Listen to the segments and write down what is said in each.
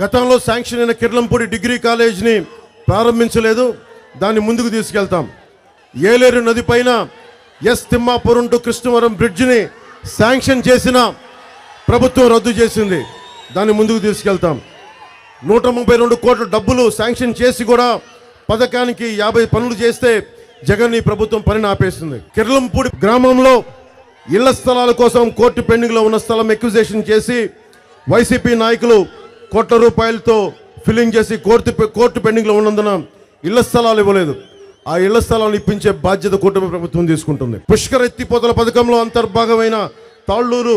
గతంలో శాంక్షన్ అయిన కిర్లంపూడి డిగ్రీ కాలేజ్ని ప్రారంభించలేదు. దాన్ని ముందుకు తీసుకెళ్తాం. ఏలేరు నది పైన ఎస్ తిమ్మాపురం టు కృష్ణవరం బ్రిడ్జిని శాంక్షన్ చేసిన ప్రభుత్వం రద్దు చేసింది. దాన్ని ముందుకు తీసుకెళ్తాం. నూట ముప్పై రెండు కోట్ల డబ్బులు శాంక్షన్ చేసి కూడా పథకానికి యాభై పనులు చేస్తే జగన్ ఈ ప్రభుత్వం పనిని ఆపేస్తుంది కిర్లంపూడి గ్రామంలో ఇళ్ళ స్థలాల కోసం కోర్టు పెండింగ్లో ఉన్న స్థలం ఎక్విజేషన్ చేసి వైసీపీ నాయకులు కోట్ల రూపాయలతో ఫిల్లింగ్ చేసి కోర్టు కోర్టు పెండింగ్లో ఉన్నందున ఇళ్ళ స్థలాలు ఇవ్వలేదు. ఆ ఇళ్ళ స్థలాలు ఇప్పించే బాధ్యత కూటమి ప్రభుత్వం తీసుకుంటుంది. పుష్కర ఎత్తిపోతల పథకంలో అంతర్భాగమైన తాళ్ళూరు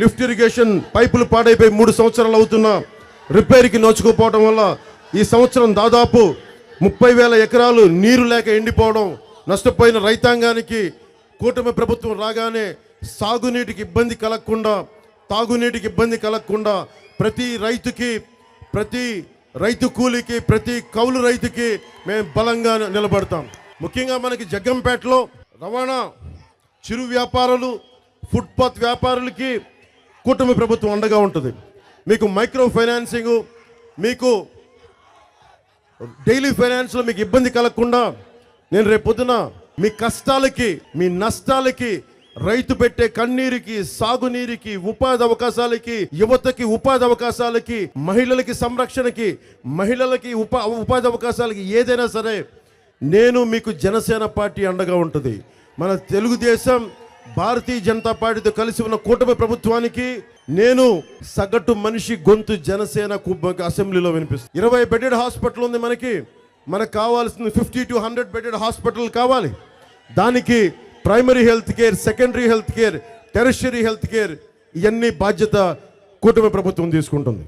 లిఫ్ట్ ఇరిగేషన్ పైపులు పాడైపోయి మూడు సంవత్సరాలు అవుతున్న రిపేర్కి నోచుకోపోవడం వల్ల ఈ సంవత్సరం దాదాపు ముప్పై వేల ఎకరాలు నీరు లేక ఎండిపోవడం నష్టపోయిన రైతాంగానికి కూటమి ప్రభుత్వం రాగానే సాగునీటికి ఇబ్బంది కలగకుండా తాగునీటికి ఇబ్బంది కలగకుండా ప్రతి రైతుకి ప్రతి రైతు కూలికి ప్రతి కౌలు రైతుకి మేము బలంగా నిలబడతాం. ముఖ్యంగా మనకి జగ్గంపేటలో రవాణా చిరు వ్యాపారులు ఫుట్పాత్ వ్యాపారులకి కూటమి ప్రభుత్వం అండగా ఉంటుంది. మీకు మైక్రో ఫైనాన్సింగ్ మీకు డైలీ ఫైనాన్స్లో మీకు ఇబ్బంది కలగకుండా నేను రేపు పొద్దున మీ కష్టాలకి మీ నష్టాలకి రైతు పెట్టే కన్నీరుకి సాగునీరికి ఉపాధి అవకాశాలకి యువతకి ఉపాధి అవకాశాలకి మహిళలకి సంరక్షణకి మహిళలకి ఉపా ఉపాధి అవకాశాలకి ఏదైనా సరే నేను మీకు జనసేన పార్టీ అండగా ఉంటుంది. మన తెలుగుదేశం భారతీయ జనతా పార్టీతో కలిసి ఉన్న కూటమి ప్రభుత్వానికి నేను సగటు మనిషి గొంతు జనసేన కు- అసెంబ్లీలో వినిపిస్తుంది. ఇరవై బెడెడ్ హాస్పిటల్ ఉంది మనకి. మనకు కావాల్సింది fifty to hundred bedded hospital కావాలి. దానికి primary health care secondary health care tertiary health care ఇవన్నీ బాధ్యత కూటమి ప్రభుత్వం తీసుకుంటుంది.